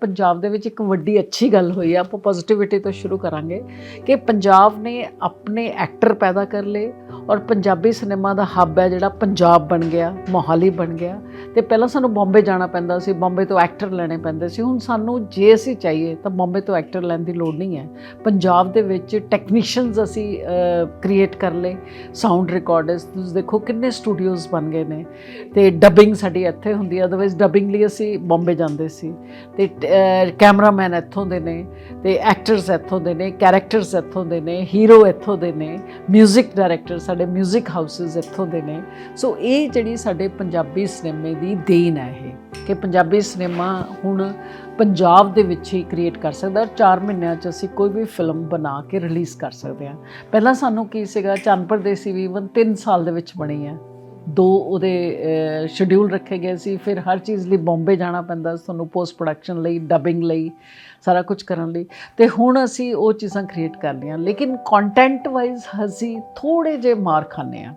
ਪੰਜਾਬ ਦੇ ਵਿੱਚ ਇੱਕ ਵੱਡੀ ਅੱਛੀ ਗੱਲ ਹੋਈ ਆ ਆਪਾਂ ਪੋਜ਼ਿਟਿਵਿਟੀ ਤੋਂ ਸ਼ੁਰੂ ਕਰਾਂਗੇ ਕਿ ਪੰਜਾਬ ਨੇ ਆਪਣੇ ਐਕਟਰ ਪੈਦਾ ਕਰ ਲਏ ਔਰ ਪੰਜਾਬੀ ਸਿਨੇਮਾ ਦਾ ਹੱਬ ਹੈ ਜਿਹੜਾ ਪੰਜਾਬ ਬਣ ਗਿਆ ਮੋਹਾਲੀ ਬਣ ਗਿਆ। ਤੇ ਪਹਿਲਾਂ ਸਾਨੂੰ ਬੰਬੇ ਜਾਣਾ ਪੈਂਦਾ ਸੀ ਬੰਬੇ ਤੋਂ ਐਕਟਰ ਲੈਣੇ ਪੈਂਦੇ ਸੀ। ਹੁਣ ਸਾਨੂੰ ਜੇ ਅਸੀਂ ਚਾਹੀਏ ਤਾਂ ਬੰਬੇ ਤੋਂ ਐਕਟਰ ਲੈਣ ਦੀ ਲੋੜ ਨਹੀਂ ਹੈ। ਪੰਜਾਬ ਦੇ ਵਿੱਚ ਟੈਕਨੀਸ਼ੀਅਨਸ ਅਸੀਂ ਕ੍ਰੀਏਟ ਕਰ ਲਏ ਸਾਊਂਡ ਰਿਕਾਰਡਰਸ ਤੁਸੀਂ ਦੇਖੋ ਕਿੰਨੇ ਸਟੂਡੀਓਜ਼ ਬਣ ਗਏ ਨੇ। ਤੇ ਡਬਿੰਗ ਸਾਡੀ ਇੱਥੇ ਹੁੰਦੀ ਹੈ ਅਦਰਵਾਈਜ਼ ਡਬਿੰਗ ਲਈ ਅਸੀਂ ਬੰਬੇ ਜਾਂਦੇ ਸੀ। ਤੇ ਕੈਮਰਾਮੈਨ ਇੱਥੋਂ ਦੇ ਨੇ ਤੇ ਐਕਟਰਸ ਇੱਥੋਂ ਦੇ ਨੇ ਕੈਰੈਕਟਰਸ ਇੱਥੋਂ ਦੇ ਨੇ ਹੀਰੋ ਇੱਥੋਂ ਦੇ ਨੇ 뮤직 ਡਾਇਰੈਕਟਰ ਸਾਡੇ 뮤직 ਹਾਊਸਸ ਇੱਥੋਂ ਦੇ ਨੇ ਸੋ ਇਹ ਜਿਹੜੀ ਸਾਡੇ ਪੰਜਾਬੀ ਸਿਨੇਮੇ ਦੀ ਦੇਣ ਹੈ ਇਹ ਕਿ ਪੰਜਾਬੀ ਸਿਨੇਮਾ ਹੁਣ ਪੰਜਾਬ ਦੇ ਵਿੱਚ ਹੀ ਕ੍ਰੀਏਟ ਕਰ ਸਕਦਾ ਔਰ 4 ਮਹੀਨਿਆਂ 'ਚ ਅਸੀਂ ਕੋਈ ਵੀ ਫਿਲਮ ਬਣਾ ਕੇ ਰਿਲੀਜ਼ ਕਰ ਸਕਦੇ ਹਾਂ ਪਹਿਲਾਂ ਸਾਨੂੰ ਕੀ ਸੀਗਾ ਚੰਨ ਪਰਦੇਸੀ ਵੀ ਇਵਨ 3 ਸਾਲ ਦੇ ਵਿੱਚ ਬਣੀ ਹੈ ਦੋ ਉਹਦੇ ਸ਼ਡਿਊਲ ਰੱਖੇ ਗਏ ਸੀ। ਫਿਰ ਹਰ ਚੀਜ਼ ਲਈ ਬੰਬੇ ਜਾਣਾ ਪੈਂਦਾ ਸੀ ਤੁਹਾਨੂੰ ਪੋਸਟ ਪ੍ਰੋਡਕਸ਼ਨ ਲਈ ਡਬਿੰਗ ਲਈ, ਸਾਰਾ ਕੁਝ ਕਰਨ ਲਈ। ਤੇ ਹੁਣ ਅਸੀਂ ਉਹ ਚੀਜ਼ਾਂ ਕ੍ਰੀਏਟ ਕਰ ਲਈਆਂ। ਲੇਕਿਨ ਕੰਟੈਂਟ ਵਾਈਜ਼ ਅਸੀਂ ਥੋੜੇ ਜੇ ਮਾਰ ਖਾਂਦੇ ਆ